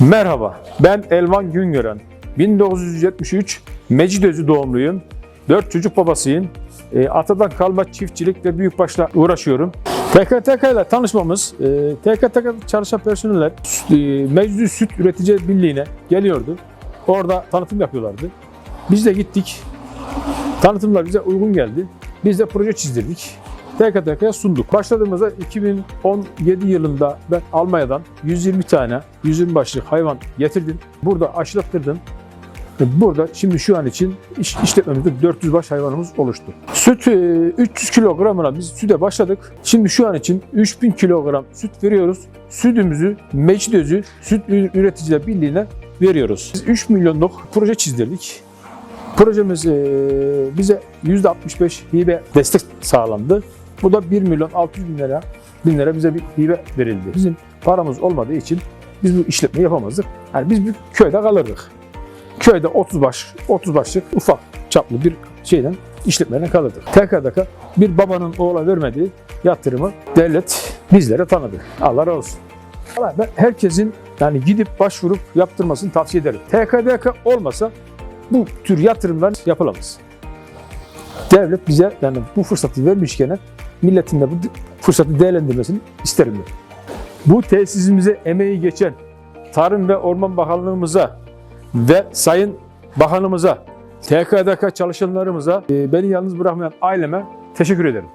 Merhaba, ben Elvan Güngören. 1973 Mecidözü doğumluyum. 4 çocuk babasıyım. E, atadan kalma çiftçilikle büyükbaşla uğraşıyorum. TKTK ile tanışmamız, e, TKTK'da çalışan personeller e, Meclis Süt Üretici Birliği'ne geliyordu. Orada tanıtım yapıyorlardı. Biz de gittik. Tanıtımlar bize uygun geldi. Biz de proje çizdirdik. TKTK'ya sunduk. Başladığımızda 2017 yılında ben Almanya'dan 120 tane 120 başlık hayvan getirdim. Burada aşılattırdım. Burada şimdi şu an için iş, işletmemizde 400 baş hayvanımız oluştu. Süt e, 300 kilogramına biz süte başladık. Şimdi şu an için 3000 kilogram süt veriyoruz. Sütümüzü Mecdözü Süt Üreticiler Birliği'ne veriyoruz. Biz 3 milyonluk proje çizdirdik. Projemiz e, bize %65 hibe destek sağlandı. Bu da 1 milyon 600 bin lira, bin lira bize bir hibe verildi. Bizim paramız olmadığı için biz bu işletmeyi yapamazdık. Yani biz bir köyde kalırdık. Köyde 30 baş, 30 başlık ufak çaplı bir şeyden işletmeden kalırdık. TKDK bir babanın oğula vermediği yatırımı devlet bizlere tanıdı. Allah razı olsun. Ama ben herkesin yani gidip başvurup yaptırmasını tavsiye ederim. TKDK olmasa bu tür yatırımlar yapılamaz. Devlet bize yani bu fırsatı vermişken milletin de bu fırsatı değerlendirmesini isterim ben. Bu tesisimize emeği geçen Tarım ve Orman Bakanlığımıza ve Sayın Bakanımıza, TKDK çalışanlarımıza, e, beni yalnız bırakmayan aileme teşekkür ederim.